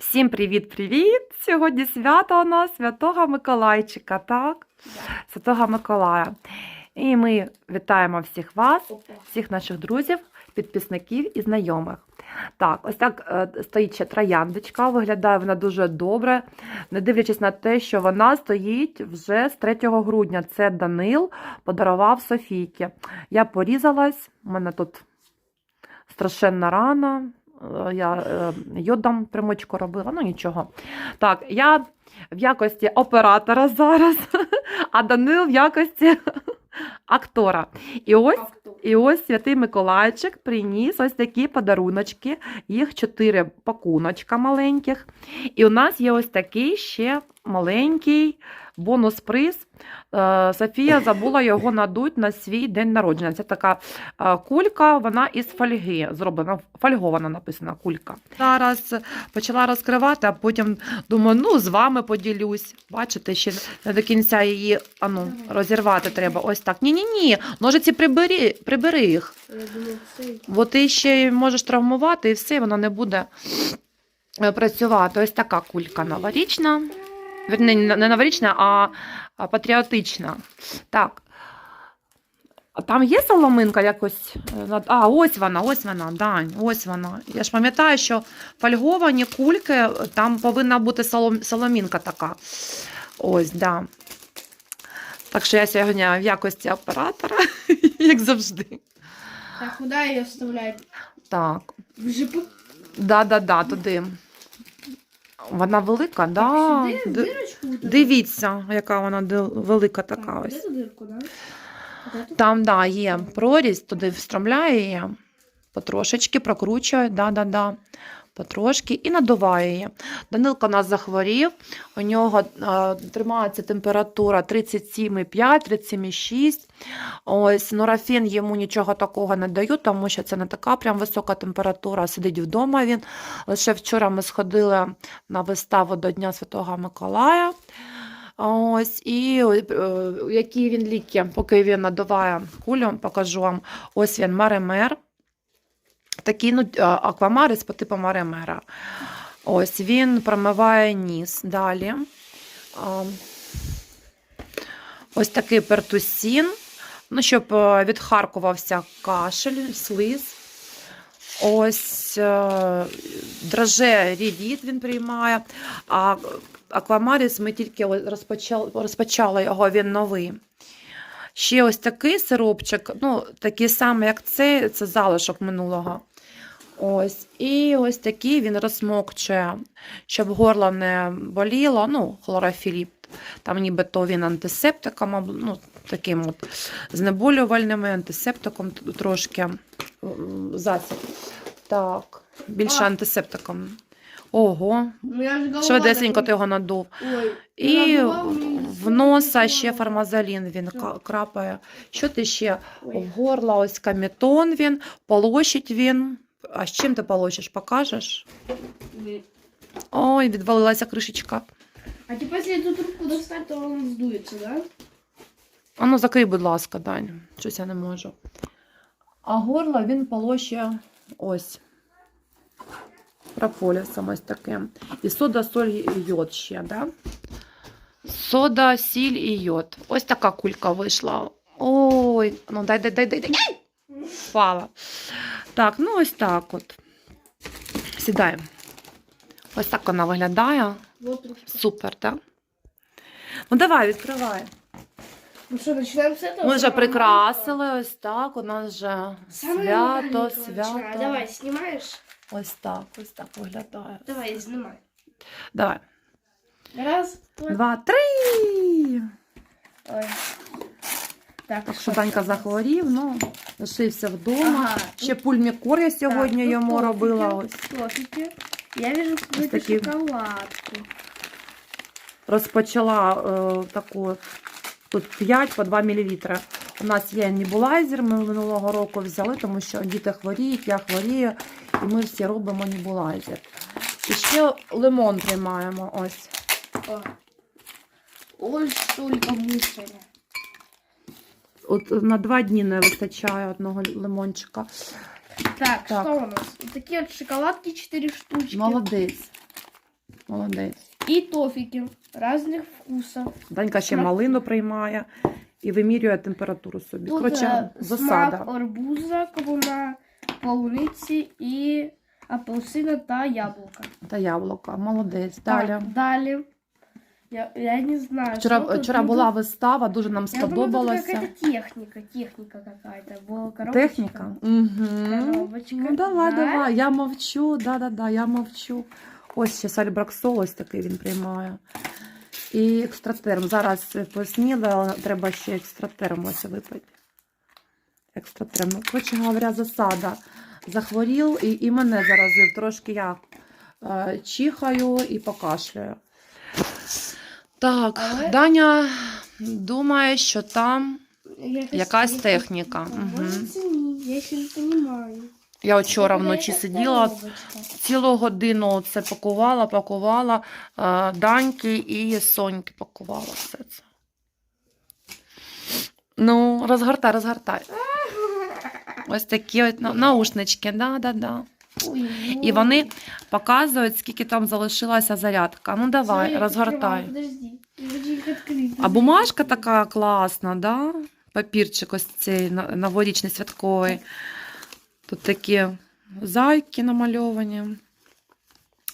Всім привіт-привіт! Сьогодні свято у нас Святого Миколайчика, так? Святого Миколая. І ми вітаємо всіх вас, всіх наших друзів, підписників і знайомих. Так, ось так е, стоїть ще трояндочка, виглядає вона дуже добре, не дивлячись на те, що вона стоїть вже з 3 грудня. Це Данил подарував Софійки. Я порізалась, у мене тут страшенна рана. Е, Я е, йодом примочку робила, ну нічого. Так, я в якості оператора зараз, а Данил в якості актора. І ось і ось святий Миколайчик приніс ось такі подаруночки. Їх чотири пакуночка маленьких. І у нас є ось такий ще маленький бонус-приз. Е, Софія забула його надуть на свій день народження. Це така е, кулька, вона із фольги зроблена, фольгована написана кулька. Зараз почала розкривати, а потім думаю, ну з вами поділюсь. Бачите, ще не до кінця її ану, розірвати треба. Ось так. Ні-ні-ні, ножиці прибери, прибери їх. Бо ти ще можеш травмувати і все, вона не буде е, працювати. Ось така кулька новорічна. Вірні, не новорічна, а патріотична. Так. А Там є соломинка якось? е, А, ось вона, ось вона, Дань, ось вона. Я ж пам'ятаю, що фольговані кульки, там повинна бути солом- соломінка така. Ось, да. Так що я сьогодні в якості оператора, як завжди. Так, куда ее вставлять? Так. В жопу? Да, да, да, туди. Вона велика, да. Сюди, в Д- дырочку? вот эту? Дивіться, яка вона ди- велика Так, така вот ось. эту дырку, да? Вот эту? Там, да, є прорізь, туди встромляє її, потрошечки прокручує, да, да, да. Потрошки і її. Данилко у нас захворів, у нього е, тримається температура 37,5, 37,6. Ось нурофен йому нічого такого не даю, тому що це не така прям висока температура. Сидить вдома він. Лише вчора ми сходили на виставу до Дня Святого Миколая. Ось, і е, які він ліки, поки він надуває кулю, покажу вам. Ось він Маремер. Такий ну, а, аквамарис по типу Маремера. Ось він промиває ніс. Далі. Ось такий пертусін. Ну, щоб е, відхаркувався кашель, слиз. Ось е, драже рівіт він приймає. А аквамаріс ми тільки розпочали, розпочали його, він новий. Ще ось такий сиропчик, ну, такий самий, як цей, це залишок минулого. Ось. І ось такий він розмокчує, щоб горло не боліло. Ну, хлорофіліп. Там нібито він антисептиком, ну, таким от знеболювальним антисептиком трошки засіб. Так, більше антисептиком. Ого, Ну, швидесенько ти його надув. Ой. І в носа ще фармазолін він крапає. Що ти ще? В горло ось каметон він, полощить він. А з чим ти полощиш, покажеш? Ой. Ой, відвалилася кришечка. А типа, если эту трубку достать, то он сдуется, да? А ну закрий, будь ласка, Дань. Щось я не можу. А горло він полощує ось. Прополісом ось таким. І сода, соль і йод ще, да? Сода, сіль і йод. Ось така кулька вийшла. Ой, ну дай, дай, дай, дай, дай. Впала. Так, ну ось так от. Сідаємо. Ось так вона виглядає. Вот. Супер, так? Ну давай, відкривай. Ну начинаем с этого? Ми вже прикрасили ось так. У нас вже? Свято, свято. Давай, снимаешь? Ось так, ось так виглядає. Давай, снимай. Давай. Раз, два, Два, три. Ой. Так, Так що Данька захворів, ну, лишився вдома. Ага. Ще пульмікор я сьогодні тут йому тортики, робила. Ось. Я вижу какую-то такие. шоколадку. Розпочала е, таку тут 5 по 2 мл. У нас є небулайзер, ми минулого року взяли, тому що діти хворіють, я хворію, і ми всі робимо небулайзер. І ще лимон приймаємо. Ось. О. Ой, столько мусора. От на два дні не вистачає одного лимончика. Так, Так. что у нас? Такие вот шоколадки 4 штучки. Молодець. Молодець. И тофики разных вкусов. Данька ще Смак. малину приймає і вимірює температуру собі. Тут Коротше, е, засада. смак арбуза, кавуна, полуниці і апельсина та яблука. Та яблука. Молодець. Так, Далі. Я, я не знаю. Вчора, вчора була тут- вистава, дуже нам Я думаю, тут сподобалося. какая-то. Коробочка. Техніка. Угу. Коробочка. Ну давай, Да. давай. Я мовчу, да-да-да, я мовчу. Ось ще сальбраксол, ось такий він приймає. І екстратерм. Зараз поснідали, але треба ще екстратерм ось випити. Екстратерм. Ну, коротше говоря, засада. Захворів і, і мене заразив. Трошки я е, чихаю і покашляю. Так, Але- Даня думає, що там Якась якась техніка. Угу. Я ще не понимаю. Я вчора вночі сиділа, цілу годину це пакувала, пакувала е, Даньки і Соньки пакувала все це. Ну, розгортай, розгортай. Ось такі от наушнички, да, да, да. Ну. І вони показують, скільки там залишилася зарядка. Ну давай, розгортай. відкривай, Подожди. Я хочу їх відкрити. А бумажка така класна, да? Папірчик ось цей новорічний святковий. Тут такі зайки намальовані.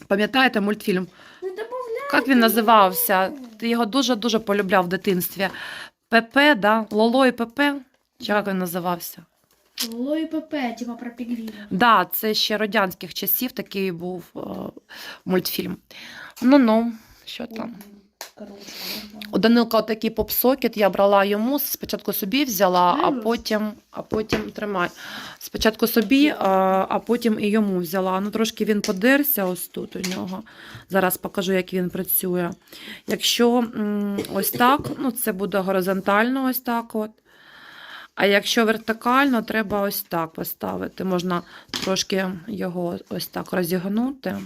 Пам'ятаєте мультфільм? Ну, Як він називався? Ти його дуже-дуже полюбляв в дитинстві. ПП, да? Лоло і ПП? Чи як він називався? Ло і ПП, типа про пігріна. Да, це ще радянських часів такий був е, мультфільм. Ну-ну, що там? У Данилка отакий поп-сокет, я брала йому, спочатку собі взяла, а потім, а потім тримай. Спочатку собі, а, а потім і йому взяла. Ну, трошки він подерся ось тут у нього. Зараз покажу, як він працює. Якщо ось так, ну це буде горизонтально ось так от. А якщо вертикально, треба ось так поставити. Можна трошки його ось так розігнути.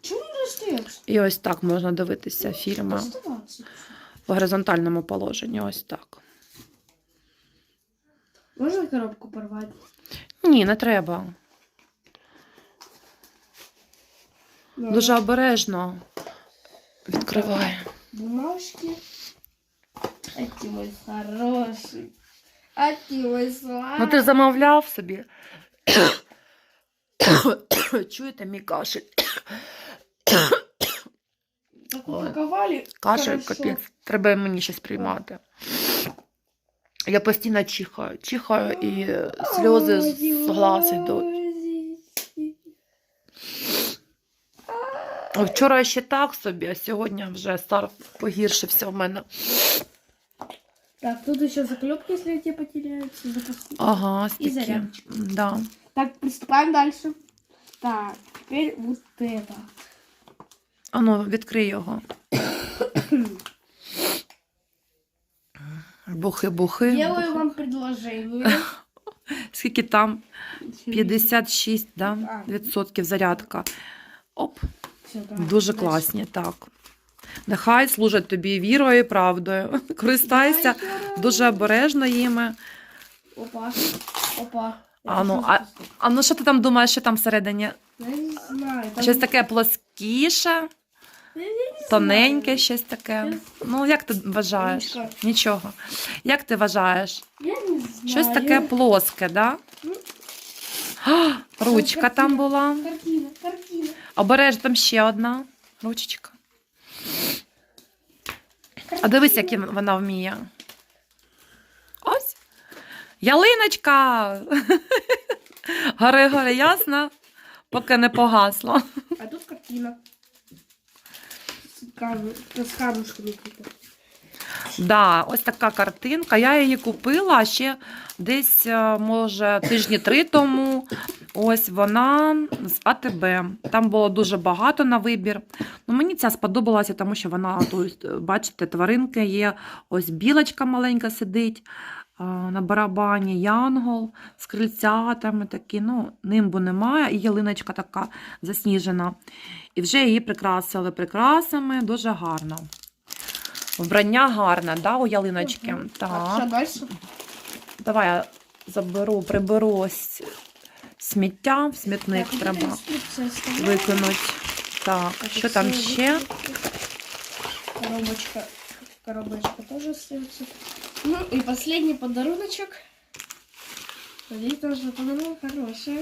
Чому не достаєш? І ось так можна дивитися фільми в горизонтальному положенні. Ось так. Можна коробку порвати? Ні, не треба. Ну, Дуже обережно. Відкривай. Бумажки. А ти мой хороший. А ти мой сладкий. Ну ти замовляв собі. Чуєте мій кашель? Так Ой. упаковали. Кашель, Хорошо. капець. Треба і мені щось приймати. Я постійно чихаю. Чихаю і е, сльози з з глаз йдуть. О, Вчора ще так собі, а сьогодні вже стар погіршився в мене. Так, тут еще заклепки, если эти потеряются. запасные. Ага, ось І такі. зарядочка. Да. Так, приступаем дальше. Так, теперь вот это. Ану, відкрий його. Бухи-бухи. Делаю вам предложение. Скільки там? 56 да? Відсотків зарядка. Оп, дуже класні, так. Нехай служать тобі вірою і правдою. Користайся дуже обережно їми. Опа, опа. А ну, а- А ну що ти там думаєш, що там всередині? Не знаю. Щось таке плоскіше, тоненьке, щось таке. Ну, як ти вважаєш? Нічого. Як ти вважаєш? Я не знаю. Щось таке плоске, да? Ну. А, Ручка там була. Картина, картина. Обережно там ще одна ручечка. А дивись, як вона вміє. Ось. Ялиночка! Гори, гори, ясно? Поки не погасло. А тут картина. Да, ось така картинка. Я її купила ще десь, е, може, тижні три тому. Ось вона з АТБ. Там було дуже багато на вибір. Ну, мені ця сподобалася, тому що вона, бачите, тваринки є. Ось білочка маленька сидить. А, На барабані янгол з крильцятами такі, ну, нимбу немає, і ялиночка така засніжена. І вже її прикрасили прикрасами, дуже гарно. Вбрання гарне, да, у ялиночки. Мгм. Так. что дальше? Давай я заберу, приберу ось сміття, в смітник Так, треба викинути. Так, що там ще? Коробочка. Коробочка тоже остается. Ну и последний подаруночек. Смотри, тоже подарунок хороший.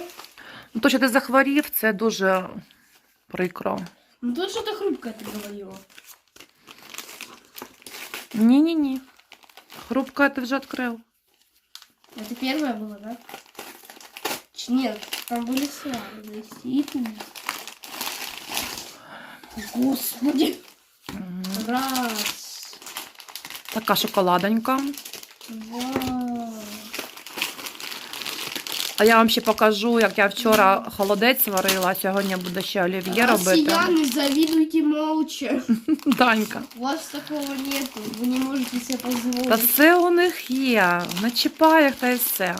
Ну, то, що ти захворів, це дуже прикро. Ну тут что-то хрупкое ты говорила. Ні-ні-ні. Хрупка ти вже відкрив. Это первое было, да? Ч- Нет, там были славы. И тут. Господи. Мгм. Раз. Така шоколадонька. А я вам ще покажу, як я вчора холодець варила, а сьогодні буду ще олів'є робити. Россияне, завидуйте молча. Данька. У вас такого нету. Вы не можете себе Та все у них є. Не чіпай їх та й все.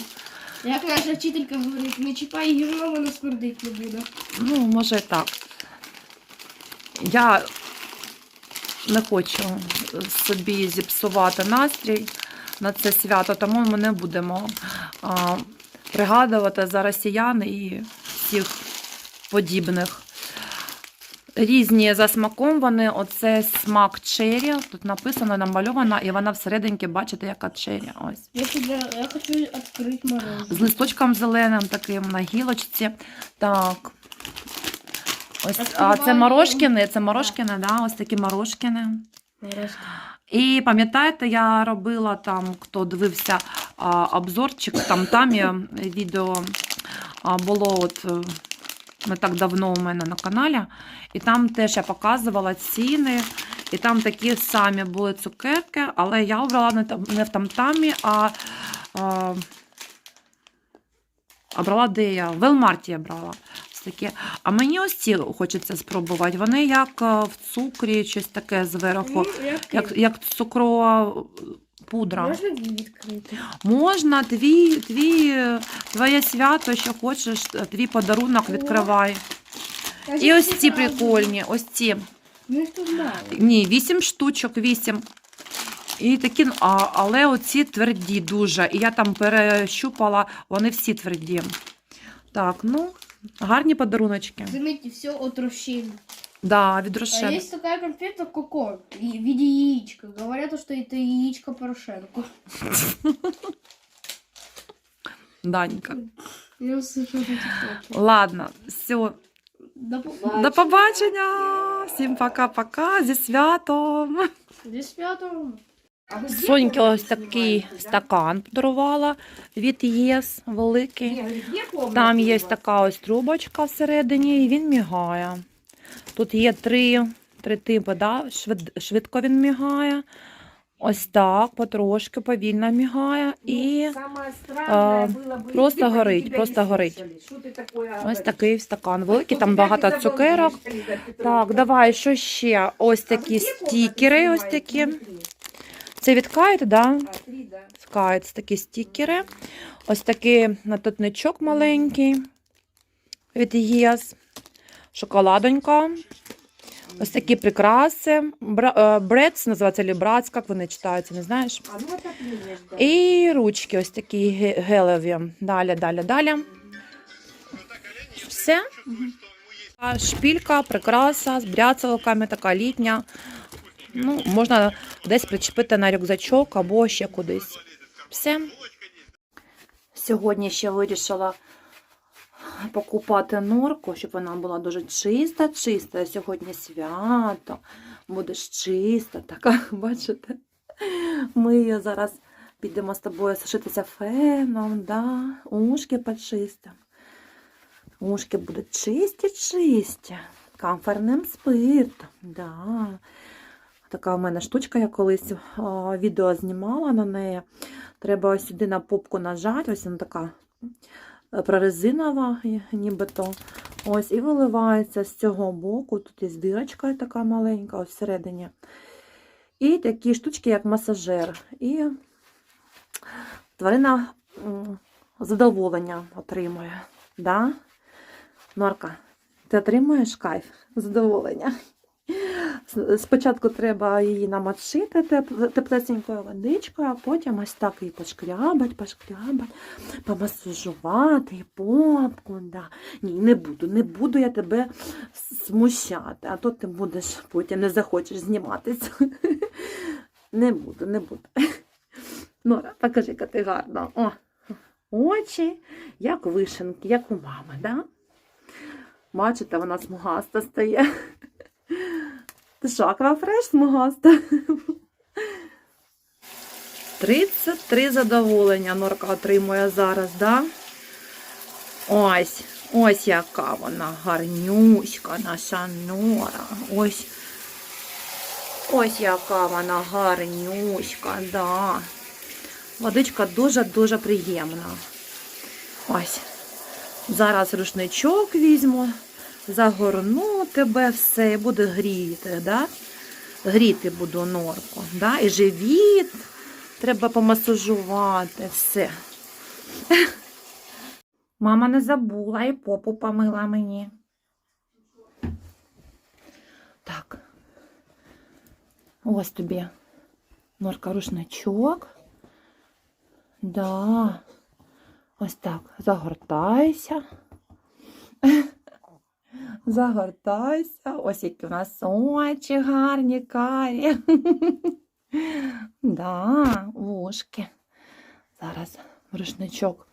Як наша вчителька говорить, не чіпай гівно, вона смердить не буде. Ну, може і так. Я не хочу собі зіпсувати настрій на це свято, тому ми не будемо а, пригадувати за росіян і всіх подібних. Різні за смаком вони, оце смак чері, тут написано, намальовано, і вона всерединки, бачите, яка чері. Ось. Я, тебе, я хочу відкрити З листочком зеленим таким на гілочці. Так. Ось, а це морошкини, це морошкини, да, ось такі. Морозиво. І пам'ятаєте, я робила там, хто дивився а, обзорчик, там там є відео а, було от е, не так давно у мене на каналі, і там теж я показувала ціни, і там такі самі були цукерки, але я обрала не, там- не в тамтамі, а, а, а брала де я? В Велмарті я брала. Такі. А мені ось ці хочеться спробувати. Вони як е, в цукрі, щось таке зверху. Ну, як, Як, цукрова пудра. Можна дві відкрити? Можна, твій, твій, твоє свято, що хочеш, твій подарунок відкривай. І ось ці прикольні, ось ці. Ну. Ні, вісім штучок, вісім. І такі, а, але оці тверді дуже. І я там перещупала, вони всі тверді. Так, ну, гарні подаруночки. Заметьте, все от Рошен. Да, від А Рошен. есть такая конфета Коко в виде яичка. Говорят, что это яичко Порошенко. Данька. Я услышала в ТикТоке. Ладно, все. До побачення. До побачення. Всім пока-пока. Зі святом. Десь п'ятого. Соньки ось такий стакан подарувала від ЄС великий. Там є така ось трубочка всередині, і він мігає. Тут є три, три типи, да? Швид, швидко він мігає. Ось так, потрошки, повільно мігає. І а, просто горить, просто горить. ось такий стакан великий, там багато цукерок. Так, давай, що ще? Ось такі стікери, ось такі. Це від Kite, да? Це такі стікери. Ось такий натотничок маленький від ЄС. Шоколадонька. Ось такі прикраси. Е, Брец називається Лібрац, як вони читаються, не знаєш? І ручки ось такі ге- гелеві. Далі, далі, далі. Все. Шпілька, прикраса з бряцалками, така літня. Ну, можна десь причепити на рюкзачок або ще кудись. Все. Сьогодні ще вирішила покупати норку, щоб вона була дуже чиста, чиста. Сьогодні свято, буде ж чиста, така, бачите? Ми зараз підемо з тобою сушитися феном, да? ушки почистимо. Ушки будуть чисті, чисті, камферним спиртом. Да. Така у мене штучка, я колись відео знімала на неї. Треба ось сюди на попку нажати, ось вона така е, прорезинова, нібито. Ось, і виливається з цього боку. Тут є дирочка така маленька, ось всередині. І такі штучки, як масажер. І тварина задоволення отримує. Да? Норка, ти отримуєш кайф, задоволення. Спочатку треба її намочити теплесенькою водичкою, а потім ось так її пошкрябать, пошкрябать, помасажувати попку. Да. Ні, не буду, не буду я тебе смущати, а то ти будеш потім не захочеш зніматися. Не буду, не буду. Нора, покажи, яка ти гарна. О, очі, як вишенки, як у мами, да? Бачите, вона смугаста стає. Ти що, аквафреш смугаста? 33 задоволення Норка отримує зараз, да? Ось, ось яка вона гарнюська, наша Нора. Ось. Ось яка вона гарнюська, да. Водичка дуже-дуже приємна. Ось. Зараз рушничок візьму, загорну тебе все і буду гріти, да? Гріти буду норку, да? І живіт треба помасажувати, все. Мама не забула і попу помила мені. Так. Ось тобі норка рушничок. Да. Ось так. Загортайся. Загортайся. Ось які в нас очі гарні, карі. Да, вушки. Зараз рушничок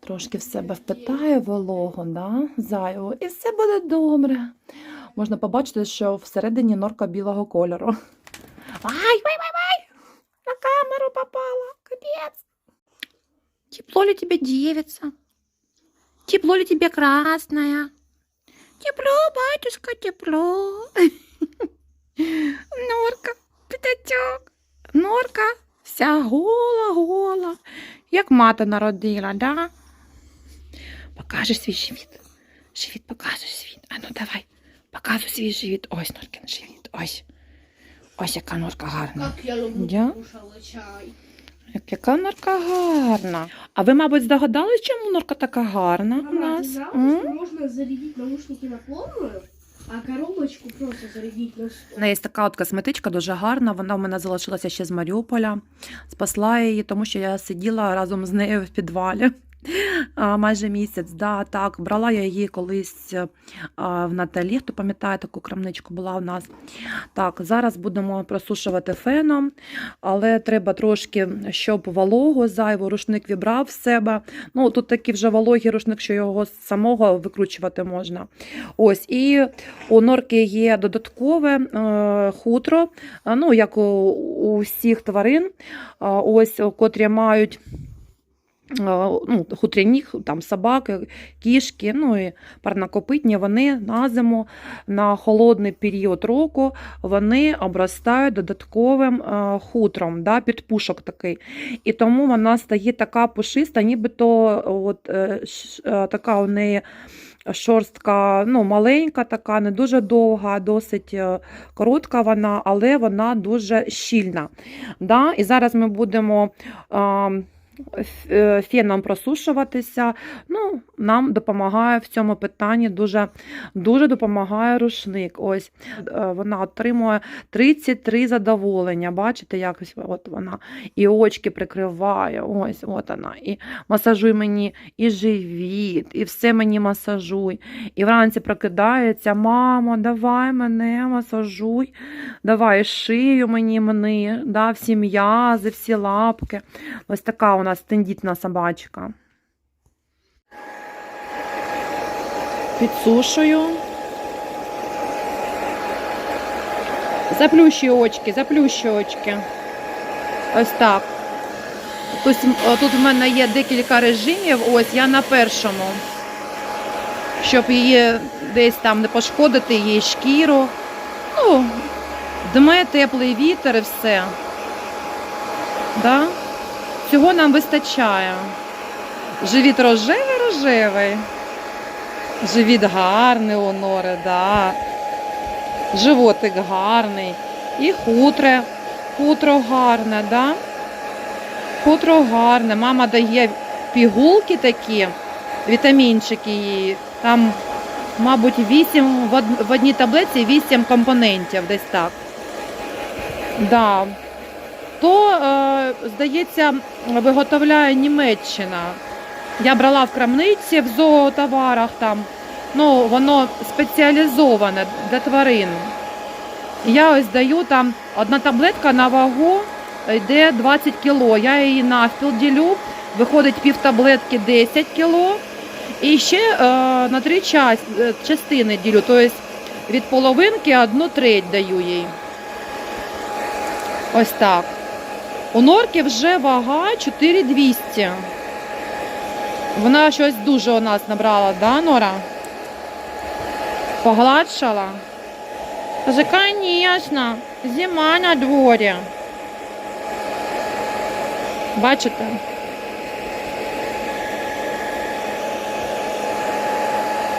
трошки в себе впитає вологу, да, зайву, і все буде добре. Можна побачити, що всередині норка білого кольору. Ай, вай, вай, вай! На камеру попала. Капець. Тепло ли тебе девица? Тепло ли тебе красная? Тепло, батюшка, тепло. Норка, п'ятачок. Норка вся гола-гола. Як мати народила, да? Покажеш свій живіт. Живіт покажеш свій. А ну давай. Показуй свій живіт. Ось Норкин живіт. Ось. Ось яка норка гарна. Как я люблю Я? кушала чай. Як- Яка норка гарна. А ви, мабуть, здогадались, чому норка така гарна у Мама, нас? знала, М? что можно наушники на полную, а коробочку просто зарядити на стол. У неї є така от косметичка дуже гарна. Вона в мене залишилася ще з Маріуполя. Спасла її, тому що я сиділа разом з нею в підвалі. Майже місяць, да, так. Брала я її колись в Наталі, хто пам'ятає, таку крамничку була у нас. Так, зараз будемо просушувати феном, але треба трошки, щоб вологу зайву, рушник вібрав в себе. Ну, тут такий вже вологий рушник, що його самого викручувати можна. Ось, і у норки є додаткове е, хутро, е, ну, як у, всіх тварин, ось, котрі мають е, ну, хутряні там, собаки, кішки, ну і парнокопитні, вони на зиму, на холодний період року, вони обростають додатковим е, хутром, да, підпушок такий. І тому вона стає така пушиста, нібито от, е, е, така у неї шорстка ну, маленька, така, не дуже довга, досить е, коротка вона, але вона дуже щільна. Да? І зараз ми будемо а, е, феном просушуватися. Ну, нам допомагає в цьому питанні дуже, дуже допомагає рушник. Ось е, вона отримує 33 задоволення. Бачите, як ось от вона і очки прикриває. Ось от вона. І масажуй мені і живіт, і все мені масажуй. І вранці прокидається, мамо, давай мене масажуй, давай шию мені мини, да, всі м'язи, всі лапки. Ось така нас тендітна собачка. Підсушую. Заплющую очки, заплющую очки. Ось так. Тут, тут в мене є декілька режимів. Ось я на першому. Щоб її десь там не пошкодити її шкіру. Ну, дме теплий вітер і все. Да? Цього нам вистачає. Живіт рожевий, рожевий. Живіт гарний у нори, да. Животик гарний. І хутре. Хутро гарне, да? Хутро гарне. Мама дає пігулки такі, вітамінчики їй. Там мабуть, 8 в, одній таблиці 8 компонентів, десь так. Да. То, е, здається, виготовляє Німеччина. Я брала в крамниці в зоотоварах там. Ну, воно спеціалізоване для тварин. Я ось даю там одна таблетка на вагу йде 20 кіло. Я її навпіл ділю, виходить пів таблетки 10 кіло. І ще е, на три е, частини ділю, тобто від половинки одну треть даю їй. Ось так. У норки вже вага 4200. Вона щось дуже у нас набрала, да, Нора? Погладшала? Каже, звісно, зима на дворі. Бачите?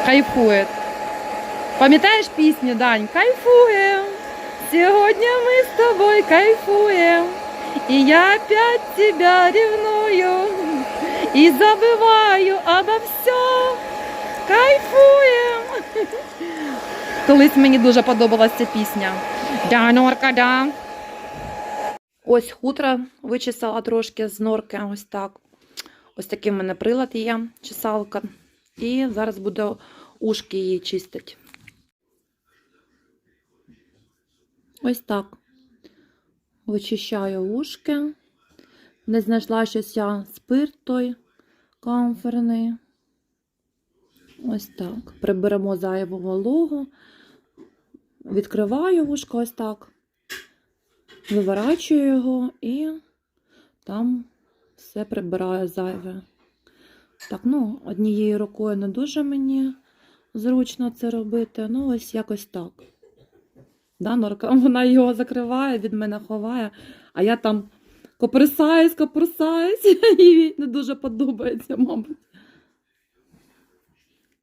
Кайфує. Пам'ятаєш пісню, Дань? Кайфує. Сьогодні ми з тобою кайфуємо. І я опять тебя ревную. І забиваю обо все. Кайфуєм. Колись мені дуже подобалася ця пісня. Да, норка, да. Ось хутро вичесала трошки з норки. Ось так. Ось такий в мене прилад є, чесалка. І зараз буду ушки її чистити. Ось так. Вичищаю ушки. Не знайшла щось я спирт той камферний. Ось так. Приберемо зайву вологу. Відкриваю вушко ось так. Виворачую його і там все прибираю зайве. Так, ну, однією рукою не дуже мені зручно це робити. Ну, ось якось так. Да, Норка, вона його закриває, від мене ховає, а я там коприсаюсь, коприсаюсь, їй не дуже подобається, мабуть.